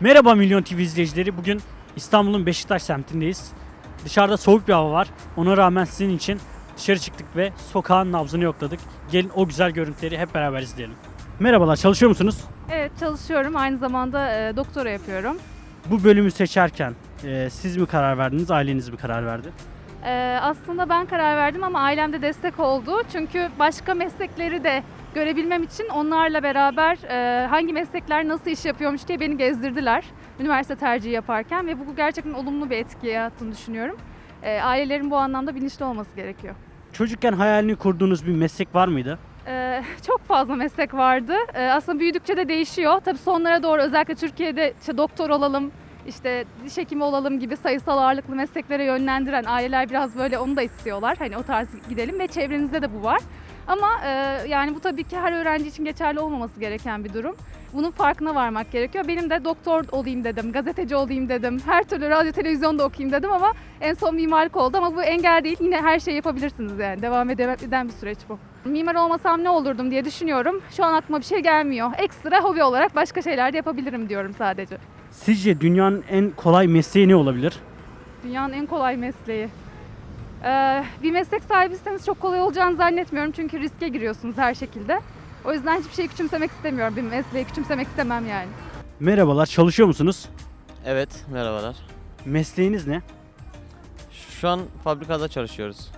Merhaba Milyon TV izleyicileri. Bugün İstanbul'un Beşiktaş semtindeyiz. Dışarıda soğuk bir hava var. Ona rağmen sizin için dışarı çıktık ve sokağın nabzını yokladık. Gelin o güzel görüntüleri hep beraber izleyelim. Merhabalar, çalışıyor musunuz? Evet çalışıyorum. Aynı zamanda e, doktora yapıyorum. Bu bölümü seçerken e, siz mi karar verdiniz, aileniz mi karar verdi? E, aslında ben karar verdim ama ailem de destek oldu. Çünkü başka meslekleri de görebilmem için onlarla beraber e, hangi meslekler nasıl iş yapıyormuş diye beni gezdirdiler. Üniversite tercihi yaparken ve bu gerçekten olumlu bir etki yarattığını düşünüyorum. E, ailelerin bu anlamda bilinçli olması gerekiyor. Çocukken hayalini kurduğunuz bir meslek var mıydı? Ee, çok fazla meslek vardı. Ee, aslında büyüdükçe de değişiyor. Tabii sonlara doğru özellikle Türkiye'de işte doktor olalım, işte diş hekimi olalım gibi sayısal ağırlıklı mesleklere yönlendiren aileler biraz böyle onu da istiyorlar. Hani o tarz gidelim ve çevrenizde de bu var. Ama e, yani bu tabii ki her öğrenci için geçerli olmaması gereken bir durum. Bunun farkına varmak gerekiyor. Benim de doktor olayım dedim, gazeteci olayım dedim, her türlü radyo televizyonda okuyayım dedim ama en son mimarlık oldu. Ama bu engel değil, yine her şeyi yapabilirsiniz yani. Devam ede- eden bir süreç bu. Mimar olmasam ne olurdum diye düşünüyorum. Şu an aklıma bir şey gelmiyor. Ekstra hobi olarak başka şeyler de yapabilirim diyorum sadece. Sizce dünyanın en kolay mesleği ne olabilir? Dünyanın en kolay mesleği. Ee, bir meslek sahibiyseniz çok kolay olacağını zannetmiyorum. Çünkü riske giriyorsunuz her şekilde. O yüzden hiçbir şeyi küçümsemek istemiyorum. Bir mesleği küçümsemek istemem yani. Merhabalar, çalışıyor musunuz? Evet, merhabalar. Mesleğiniz ne? Şu an fabrikada çalışıyoruz.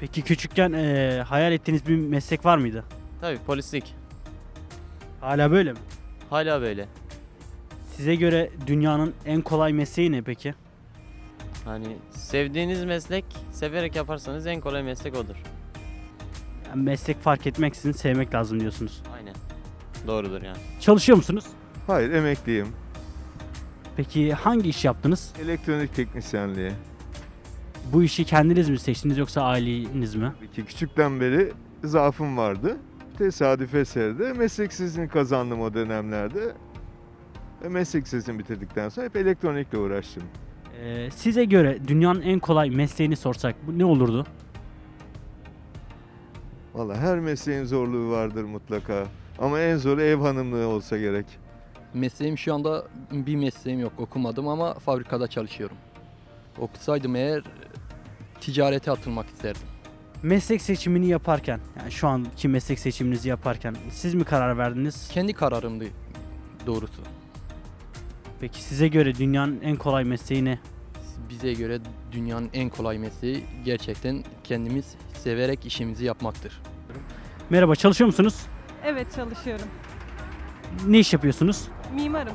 Peki küçükken e, hayal ettiğiniz bir meslek var mıydı? Tabii polislik. Hala böyle mi? Hala böyle. Size göre dünyanın en kolay mesleği ne peki? Hani sevdiğiniz meslek, severek yaparsanız en kolay meslek odur. Yani meslek fark etmeksizin sevmek lazım diyorsunuz. Aynen. Doğrudur yani. Çalışıyor musunuz? Hayır emekliyim. Peki hangi iş yaptınız? Elektronik teknisyenliği. Bu işi kendiniz mi seçtiniz yoksa aileniz mi? Ki küçükten beri zaafım vardı. Tesadüf eseri de mesleksizliğini kazandım o dönemlerde. Ve mesleksizliğini bitirdikten sonra hep elektronikle uğraştım. Ee, size göre dünyanın en kolay mesleğini sorsak bu ne olurdu? Valla her mesleğin zorluğu vardır mutlaka. Ama en zoru ev hanımlığı olsa gerek. Mesleğim şu anda bir mesleğim yok okumadım ama fabrikada çalışıyorum. Okusaydım eğer ticarete atılmak isterdim. Meslek seçimini yaparken, yani şu anki meslek seçiminizi yaparken siz mi karar verdiniz? Kendi kararımdı doğrusu. Peki size göre dünyanın en kolay mesleği ne? Bize göre dünyanın en kolay mesleği gerçekten kendimiz severek işimizi yapmaktır. Merhaba, çalışıyor musunuz? Evet çalışıyorum. Ne iş yapıyorsunuz? Mimarım.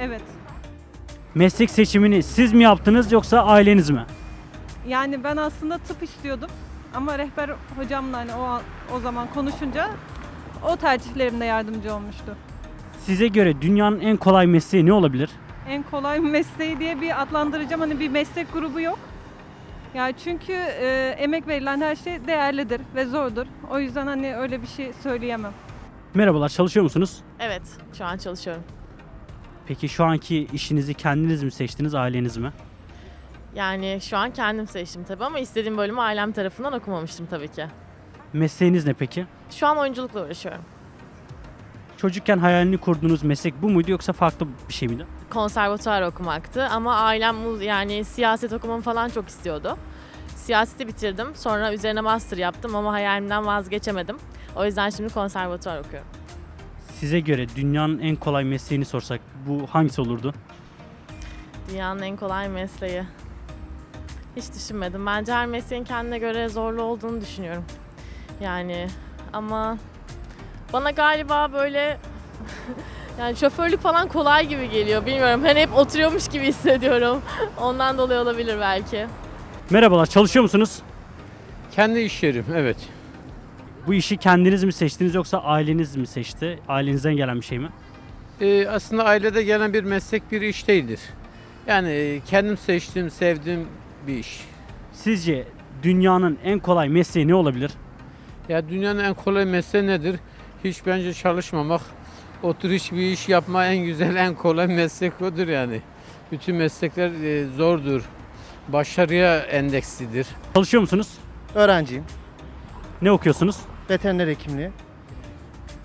Evet. Meslek seçimini siz mi yaptınız yoksa aileniz mi? Yani ben aslında tıp istiyordum. Ama rehber hocamla hani o o zaman konuşunca o tercihlerimde yardımcı olmuştu. Size göre dünyanın en kolay mesleği ne olabilir? En kolay mesleği diye bir adlandıracağım hani bir meslek grubu yok. Yani çünkü e, emek verilen her şey değerlidir ve zordur. O yüzden hani öyle bir şey söyleyemem. Merhabalar, çalışıyor musunuz? Evet, şu an çalışıyorum. Peki şu anki işinizi kendiniz mi seçtiniz, aileniz mi? Yani şu an kendim seçtim tabii ama istediğim bölümü ailem tarafından okumamıştım tabii ki. Mesleğiniz ne peki? Şu an oyunculukla uğraşıyorum. Çocukken hayalini kurduğunuz meslek bu muydu yoksa farklı bir şey miydi? Konservatuar okumaktı ama ailem mu- yani siyaset okumamı falan çok istiyordu. Siyaseti bitirdim. Sonra üzerine master yaptım ama hayalimden vazgeçemedim. O yüzden şimdi konservatuar okuyorum. Size göre dünyanın en kolay mesleğini sorsak bu hangisi olurdu? Dünyanın en kolay mesleği. Hiç düşünmedim. Bence her mesleğin kendine göre zorlu olduğunu düşünüyorum. Yani ama bana galiba böyle yani şoförlük falan kolay gibi geliyor. Bilmiyorum. Ben hep oturuyormuş gibi hissediyorum. Ondan dolayı olabilir belki. Merhabalar, çalışıyor musunuz? Kendi iş yerim evet. Bu işi kendiniz mi seçtiniz yoksa aileniz mi seçti? Ailenizden gelen bir şey mi? Ee, aslında ailede gelen bir meslek bir iş değildir. Yani kendim seçtiğim, sevdiğim bir iş. Sizce dünyanın en kolay mesleği ne olabilir? Ya dünyanın en kolay mesleği nedir? Hiç bence çalışmamak, otur hiçbir iş yapma en güzel, en kolay meslek odur yani. Bütün meslekler e, zordur. Başarıya endekslidir. Çalışıyor musunuz? Öğrenciyim. Ne okuyorsunuz? Veteriner hekimliği.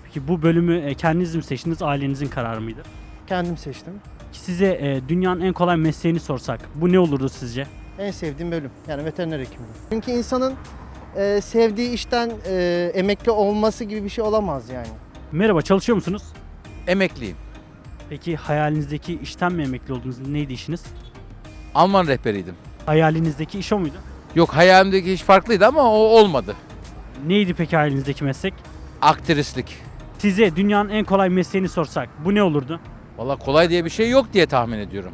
Peki bu bölümü e, kendiniz mi seçtiniz, ailenizin kararı mıydı? Kendim seçtim. Size e, dünyanın en kolay mesleğini sorsak bu ne olurdu sizce? En sevdiğim bölüm yani veteriner hekimliği. Çünkü insanın e, sevdiği işten e, emekli olması gibi bir şey olamaz yani. Merhaba çalışıyor musunuz? Emekliyim. Peki hayalinizdeki işten mi emekli oldunuz? Neydi işiniz? Alman rehberiydim. Hayalinizdeki iş o muydu? Yok hayalimdeki iş farklıydı ama o olmadı. Neydi peki hayalinizdeki meslek? Aktrislik. Size dünyanın en kolay mesleğini sorsak bu ne olurdu? Valla kolay diye bir şey yok diye tahmin ediyorum.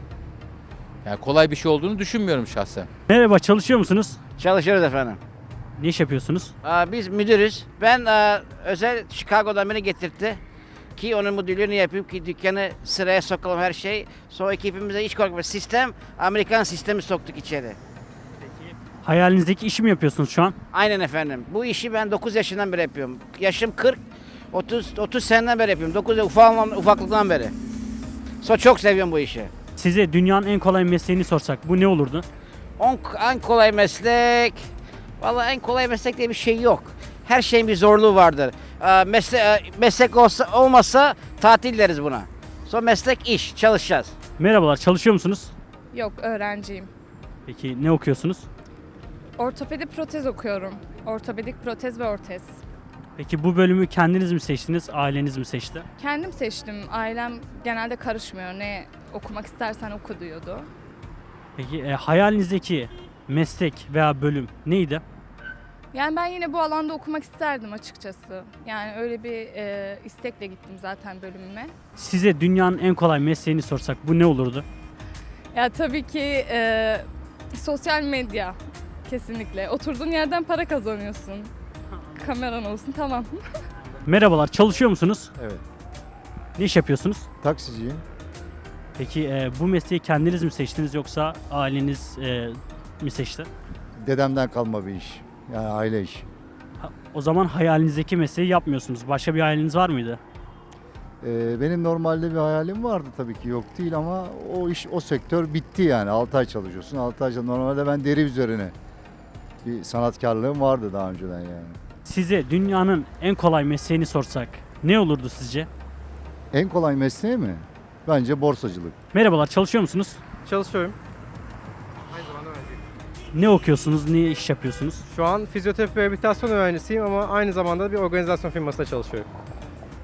Yani kolay bir şey olduğunu düşünmüyorum şahsen. Merhaba çalışıyor musunuz? Çalışıyoruz efendim. Ne iş yapıyorsunuz? Aa, biz müdürüz. Ben aa, özel Chicago'dan beni getirtti. Ki onun müdürlüğünü yapayım ki dükkanı sıraya sokalım her şey. Sonra ekibimize hiç korkma. Sistem, Amerikan sistemi soktuk içeri. Hayalinizdeki işi mi yapıyorsunuz şu an? Aynen efendim. Bu işi ben 9 yaşından beri yapıyorum. Yaşım 40, 30 30 seneden beri yapıyorum. 9 ufak, ufaklıktan beri. So çok seviyorum bu işi. Size dünyanın en kolay mesleğini sorsak bu ne olurdu? On, en kolay meslek. Vallahi en kolay meslek diye bir şey yok. Her şeyin bir zorluğu vardır. Aa, mesle, e, meslek olsa olmasa tatil deriz buna. Son meslek iş, çalışacağız. Merhabalar çalışıyor musunuz? Yok öğrenciyim. Peki ne okuyorsunuz? Ortopedi protez okuyorum. Ortopedik protez ve ortez. Peki bu bölümü kendiniz mi seçtiniz, aileniz mi seçti? Kendim seçtim. Ailem genelde karışmıyor. Ne okumak istersen oku diyordu. Peki e, hayalinizdeki meslek veya bölüm neydi? Yani ben yine bu alanda okumak isterdim açıkçası. Yani öyle bir e, istekle gittim zaten bölümüme. Size dünyanın en kolay mesleğini sorsak bu ne olurdu? Ya tabii ki e, sosyal medya kesinlikle. Oturduğun yerden para kazanıyorsun. Kameran olsun tamam. Merhabalar çalışıyor musunuz? Evet. Ne iş yapıyorsunuz? Taksiciyim. Peki e, bu mesleği kendiniz mi seçtiniz yoksa aileniz e, mi seçti? Dedemden kalma bir iş. Yani aile işi. Ha, O zaman hayalinizdeki mesleği yapmıyorsunuz. Başka bir hayaliniz var mıydı? Ee, benim normalde bir hayalim vardı tabii ki yok değil ama o iş o sektör bitti yani 6 ay çalışıyorsun 6 ay çalış- normalde ben deri üzerine bir sanatkarlığım vardı daha önceden yani. Size dünyanın en kolay mesleğini sorsak ne olurdu sizce? En kolay mesleği mi? Bence borsacılık. Merhabalar çalışıyor musunuz? Çalışıyorum. Ne okuyorsunuz, ne iş yapıyorsunuz? Şu an fizyoterapi rehabilitasyon öğrencisiyim ama aynı zamanda bir organizasyon firmasında çalışıyorum.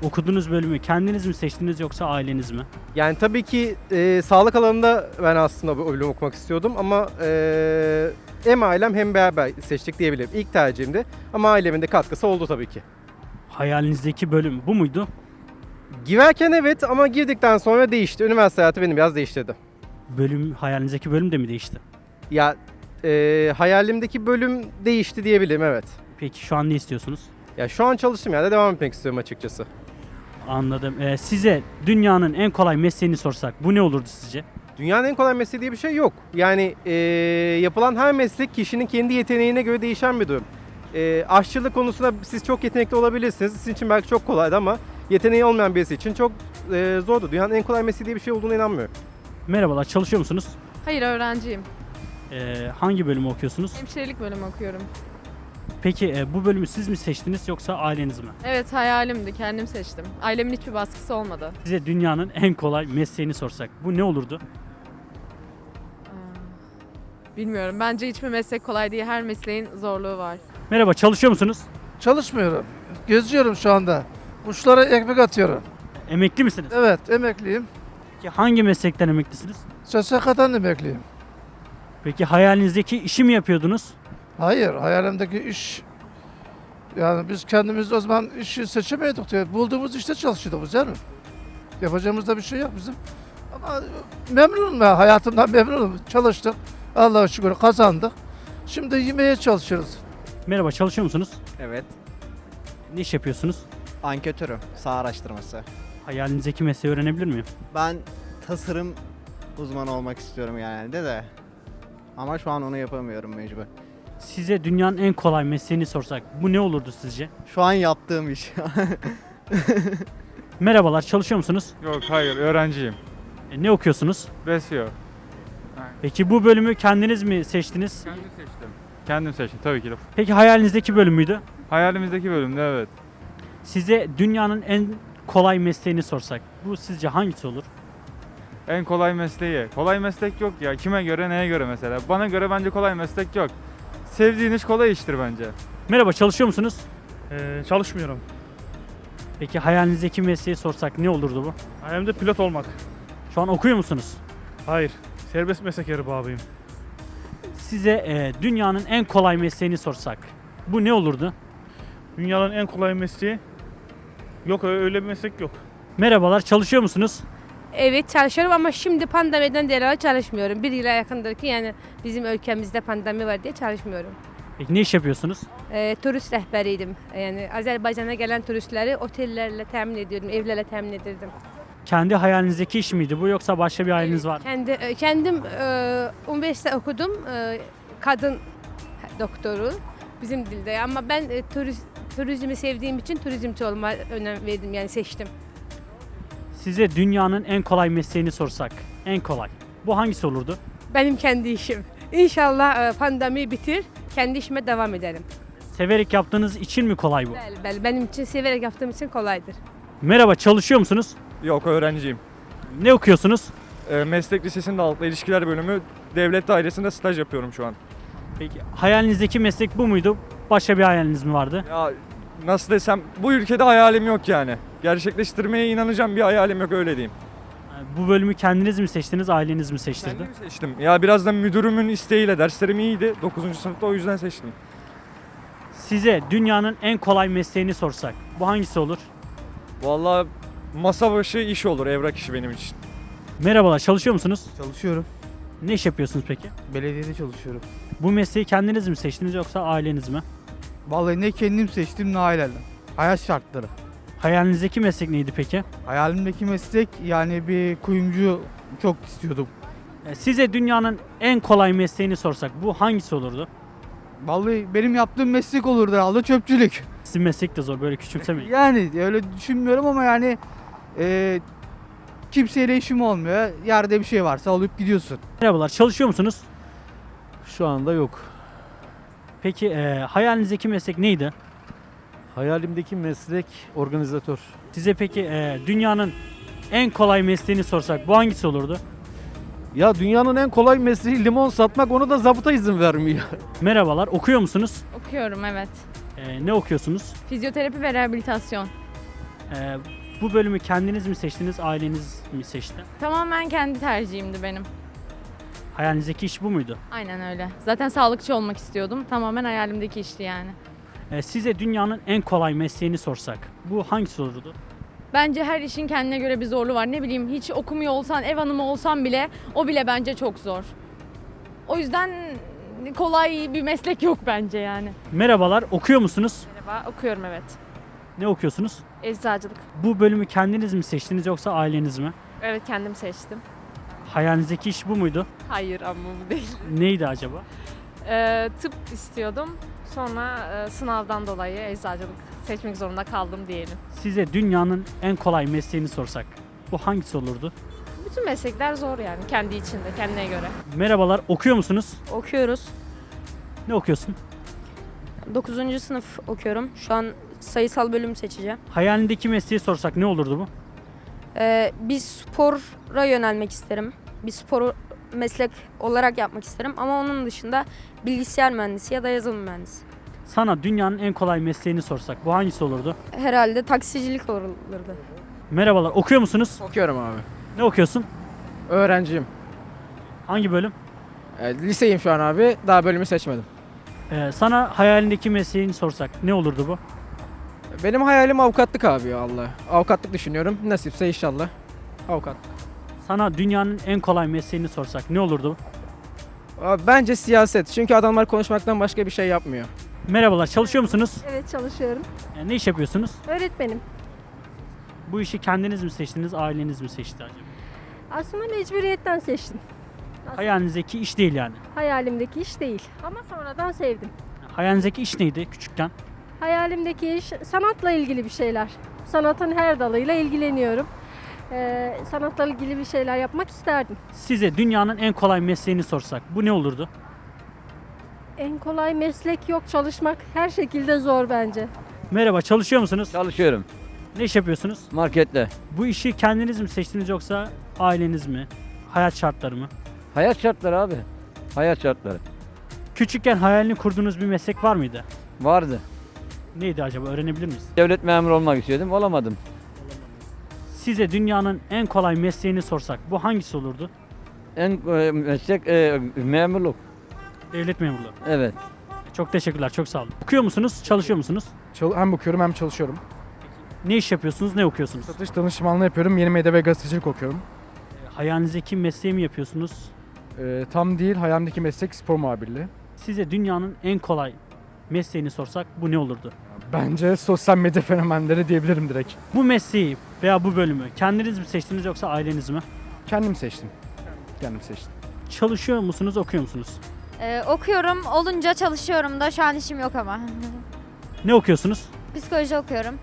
Okuduğunuz bölümü kendiniz mi seçtiniz yoksa aileniz mi? Yani tabii ki e, sağlık alanında ben aslında bu bölüm okumak istiyordum ama e, hem ailem hem beraber seçtik diyebilirim. İlk tercihimdi ama ailemin de katkısı oldu tabii ki. Hayalinizdeki bölüm bu muydu? Girerken evet ama girdikten sonra değişti. Üniversite hayatı beni biraz değiştirdi. Bölüm hayalinizdeki bölüm de mi değişti? Ya e, hayalimdeki bölüm değişti diyebilirim evet. Peki şu an ne istiyorsunuz? Ya şu an çalıştığım yerde devam etmek istiyorum açıkçası. Anladım. Ee, size dünyanın en kolay mesleğini sorsak bu ne olurdu sizce? Dünyanın en kolay mesleği diye bir şey yok. Yani eee, yapılan her meslek kişinin kendi yeteneğine göre değişen bir durum. Eee, aşçılık konusunda siz çok yetenekli olabilirsiniz. Sizin için belki çok kolaydı ama yeteneği olmayan birisi için çok eee zordu. Dünyanın en kolay mesleği diye bir şey olduğuna inanmıyorum. Merhabalar çalışıyor musunuz? Hayır öğrenciyim. Ee, hangi bölümü okuyorsunuz? Hemşirelik bölümü okuyorum. Peki e, bu bölümü siz mi seçtiniz yoksa aileniz mi? Evet hayalimdi kendim seçtim. Ailemin hiçbir baskısı olmadı. Size dünyanın en kolay mesleğini sorsak bu ne olurdu? Bilmiyorum. Bence hiçbir meslek kolay değil. Her mesleğin zorluğu var. Merhaba çalışıyor musunuz? Çalışmıyorum. Geziyorum şu anda. Kuşlara ekmek atıyorum. Emekli misiniz? Evet, emekliyim. Peki hangi meslekten emeklisiniz? SSK'dan emekliyim. Peki hayalinizdeki işi mi yapıyordunuz? Hayır, hayalimdeki iş... Yani biz kendimiz o zaman işi seçemiyorduk diyor. Bulduğumuz işte çalışıyorduk canım. Yapacağımız da bir şey yok bizim. Ama memnunum ben, hayatımdan memnunum. Çalıştık, Allah'a şükür kazandık. Şimdi yemeye çalışıyoruz. Merhaba çalışıyor musunuz? Evet. Ne iş yapıyorsunuz? Anketörüm, sağ araştırması. Hayalinizdeki mesleği öğrenebilir miyim? Ben tasarım uzmanı olmak istiyorum genelde de. Ama şu an onu yapamıyorum mecbur. Size dünyanın en kolay mesleğini sorsak bu ne olurdu sizce? Şu an yaptığım iş. Merhabalar çalışıyor musunuz? Yok hayır öğrenciyim. E, ne okuyorsunuz? Besyo. Peki bu bölümü kendiniz mi seçtiniz? Kendim seçtim. Kendim seçtim tabii ki de. Peki hayalinizdeki bölüm müydü? Hayalimizdeki bölümde evet. Size dünyanın en kolay mesleğini sorsak bu sizce hangisi olur? En kolay mesleği. Kolay meslek yok ya. Kime göre neye göre mesela. Bana göre bence kolay meslek yok. Sevdiğin iş kolay iştir bence. Merhaba çalışıyor musunuz? Ee, çalışmıyorum. Peki hayalinizdeki mesleği sorsak ne olurdu bu? Hayalimde pilot olmak. Şu an okuyor musunuz? Hayır. Serbest meslek erbabıyım. Size e, dünyanın en kolay mesleğini sorsak bu ne olurdu? Dünyanın en kolay mesleği. Yok öyle bir meslek yok. Merhabalar çalışıyor musunuz? Evet çalışıyorum ama şimdi pandemiden dolayı çalışmıyorum. Bir yıla yakındır ki yani bizim ülkemizde pandemi var diye çalışmıyorum. Peki ne iş yapıyorsunuz? Ee, turist rehberiydim. Yani Azerbaycan'a gelen turistleri otellerle temin ediyordum, evlerle temin ediyordum. Kendi hayalinizdeki iş miydi bu yoksa başka bir hayaliniz var mı? Kendi e, kendim e, üniversite okudum. E, kadın doktoru bizim dilde ama ben e, turist, turizmi sevdiğim için turizmci olma önem verdim yani seçtim. Size dünyanın en kolay mesleğini sorsak en kolay. Bu hangisi olurdu? Benim kendi işim. İnşallah e, pandemi bitir, kendi işime devam ederim. Severek yaptığınız için mi kolay bu? Bel, bel, benim için severek yaptığım için kolaydır. Merhaba çalışıyor musunuz? Yok öğrenciyim. Ne okuyorsunuz? Ee, meslek lisesinde halkla ilişkiler bölümü devlet dairesinde staj yapıyorum şu an. Peki hayalinizdeki meslek bu muydu? Başka bir hayaliniz mi vardı? Ya nasıl desem bu ülkede hayalim yok yani. Gerçekleştirmeye inanacağım bir hayalim yok öyle diyeyim. Bu bölümü kendiniz mi seçtiniz, aileniz mi seçtirdi? Kendim seçtim. Ya biraz da müdürümün isteğiyle derslerim iyiydi. 9. sınıfta o yüzden seçtim. Size dünyanın en kolay mesleğini sorsak bu hangisi olur? Vallahi masa başı iş olur, evrak işi benim için. Merhabalar çalışıyor musunuz? Çalışıyorum. Ne iş yapıyorsunuz peki? Belediyede çalışıyorum. Bu mesleği kendiniz mi seçtiniz yoksa aileniz mi? Vallahi ne kendim seçtim ne ailemden. Hayat şartları. Hayalinizdeki meslek neydi peki? Hayalimdeki meslek yani bir kuyumcu çok istiyordum. E, Size dünyanın en kolay mesleğini sorsak bu hangisi olurdu? Vallahi benim yaptığım meslek olurdu herhalde çöpçülük. Sizin meslek de zor böyle küçümsemeyin. Yani öyle düşünmüyorum ama yani e, kimseyle işim olmuyor. Yerde bir şey varsa alıp gidiyorsun. Merhabalar çalışıyor musunuz? Şu anda yok. Peki e, hayalinizdeki meslek neydi? Hayalimdeki meslek organizatör. Size peki e, dünyanın en kolay mesleğini sorsak bu hangisi olurdu? Ya dünyanın en kolay mesleği limon satmak onu da zabıta izin vermiyor. Merhabalar okuyor musunuz? Okuyorum evet. E, ne okuyorsunuz? Fizyoterapi ve rehabilitasyon. E, bu bölümü kendiniz mi seçtiniz, aileniz mi seçti? Tamamen kendi tercihimdi benim. Hayalinizdeki iş bu muydu? Aynen öyle. Zaten sağlıkçı olmak istiyordum. Tamamen hayalimdeki işti yani. E, size dünyanın en kolay mesleğini sorsak bu hangisi olurdu? Bence her işin kendine göre bir zorluğu var. Ne bileyim hiç okumuyor olsan, ev hanımı olsan bile o bile bence çok zor. O yüzden kolay bir meslek yok bence yani. Merhabalar okuyor musunuz? Merhaba, okuyorum evet. Ne okuyorsunuz? Eczacılık. Bu bölümü kendiniz mi seçtiniz yoksa aileniz mi? Evet kendim seçtim. Hayalinizdeki iş bu muydu? Hayır ama bu değil. Neydi acaba? Ee, tıp istiyordum. Sonra e, sınavdan dolayı eczacılık seçmek zorunda kaldım diyelim. Size dünyanın en kolay mesleğini sorsak bu hangisi olurdu? Bütün meslekler zor yani kendi içinde, kendine göre. Merhabalar okuyor musunuz? Okuyoruz. Ne okuyorsun? 9. sınıf okuyorum. Şu an sayısal bölüm seçeceğim. Hayalindeki mesleği sorsak ne olurdu bu? Ee, bir spora yönelmek isterim. Bir spor meslek olarak yapmak isterim ama onun dışında bilgisayar mühendisi ya da yazılım mühendisi. Sana dünyanın en kolay mesleğini sorsak bu hangisi olurdu? Herhalde taksicilik olurdu. Merhabalar okuyor musunuz? Okuyorum abi. Ne okuyorsun? Öğrenciyim. Hangi bölüm? liseyim şu an abi. Daha bölümü seçmedim. Ee, sana hayalindeki mesleğini sorsak ne olurdu bu? Benim hayalim avukatlık abi ya Allah. Avukatlık düşünüyorum. Nasipse inşallah. Avukat. Sana dünyanın en kolay mesleğini sorsak ne olurdu? Abi Bence siyaset. Çünkü adamlar konuşmaktan başka bir şey yapmıyor. Merhabalar çalışıyor musunuz? Evet çalışıyorum. Ee, ne iş yapıyorsunuz? Öğretmenim. Bu işi kendiniz mi seçtiniz, aileniz mi seçti acaba? Aslında mecburiyetten seçtim. Hayalinizdeki iş değil yani. Hayalimdeki iş değil. Ama sonradan sevdim. Hayalinizdeki iş neydi küçükken? Hayalimdeki iş sanatla ilgili bir şeyler. Sanatın her dalıyla ilgileniyorum. Ee, sanatla ilgili bir şeyler yapmak isterdim. Size dünyanın en kolay mesleğini sorsak bu ne olurdu? En kolay meslek yok çalışmak her şekilde zor bence. Merhaba çalışıyor musunuz? Çalışıyorum. Ne iş yapıyorsunuz? Markette. Bu işi kendiniz mi seçtiniz yoksa aileniz mi? Hayat şartları mı? Hayat şartları abi. Hayat şartları. Küçükken hayalini kurduğunuz bir meslek var mıydı? Vardı. Neydi acaba öğrenebilir miyiz? Devlet memuru olmak istiyordum. Olamadım. Size dünyanın en kolay mesleğini sorsak bu hangisi olurdu? En e, meslek e, memurluk. Devlet memurluğu. Evet. Çok teşekkürler, çok sağ olun. Okuyor musunuz, çalışıyor musunuz? hem okuyorum hem çalışıyorum. Ne iş yapıyorsunuz, ne okuyorsunuz? Satış danışmanlığı yapıyorum. Yeni medya ve gazetecilik okuyorum. Hayalinizdeki mesleği mi yapıyorsunuz? Ee, tam değil hayalimdeki meslek spor muhabirliği. Size dünyanın en kolay mesleğini sorsak bu ne olurdu? Bence sosyal medya fenomenleri diyebilirim direkt. Bu mesleği veya bu bölümü kendiniz mi seçtiniz yoksa aileniz mi? Kendim seçtim. Kendim seçtim. Çalışıyor musunuz, okuyor musunuz? Ee, okuyorum, olunca çalışıyorum da şu an işim yok ama. Ne okuyorsunuz? Psikoloji okuyorum.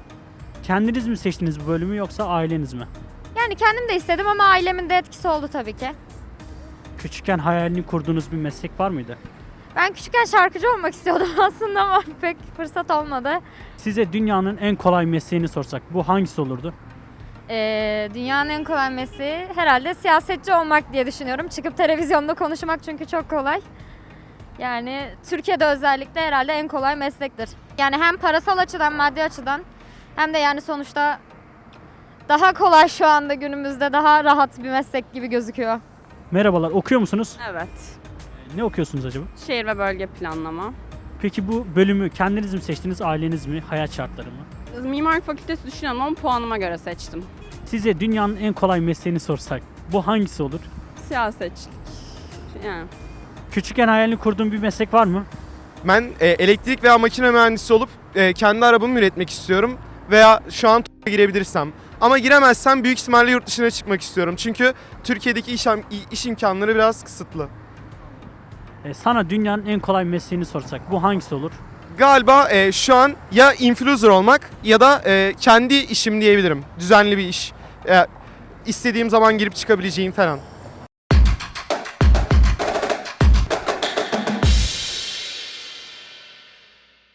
Kendiniz mi seçtiniz bu bölümü yoksa aileniz mi? Yani kendim de istedim ama ailemin de etkisi oldu tabii ki. Küçükken hayalini kurduğunuz bir meslek var mıydı? Ben küçükken şarkıcı olmak istiyordum aslında ama pek fırsat olmadı. Size dünyanın en kolay mesleğini sorsak bu hangisi olurdu? Ee, dünyanın en kolay mesleği herhalde siyasetçi olmak diye düşünüyorum. Çıkıp televizyonda konuşmak çünkü çok kolay. Yani Türkiye'de özellikle herhalde en kolay meslektir. Yani hem parasal açıdan, maddi açıdan hem de yani sonuçta daha kolay şu anda günümüzde daha rahat bir meslek gibi gözüküyor. Merhabalar, okuyor musunuz? Evet. Ne okuyorsunuz acaba? Şehir ve bölge planlama. Peki bu bölümü kendiniz mi seçtiniz, aileniz mi, hayat şartları mı? Mimarlık fakültesi düşünüyorum ama puanıma göre seçtim. Size dünyanın en kolay mesleğini sorsak bu hangisi olur? Siyasetçilik. Yani. Küçükken hayalini kurduğun bir meslek var mı? Ben e, elektrik veya makine mühendisi olup e, kendi arabamı üretmek istiyorum veya şu an TUS'a girebilirsem. Ama giremezsem büyük ihtimalle yurt dışına çıkmak istiyorum. Çünkü Türkiye'deki iş, iş imkanları biraz kısıtlı. E, sana dünyanın en kolay mesleğini sorsak bu hangisi olur? Galiba e, şu an ya influencer olmak ya da e, kendi işim diyebilirim. Düzenli bir iş. E, istediğim zaman girip çıkabileceğim falan.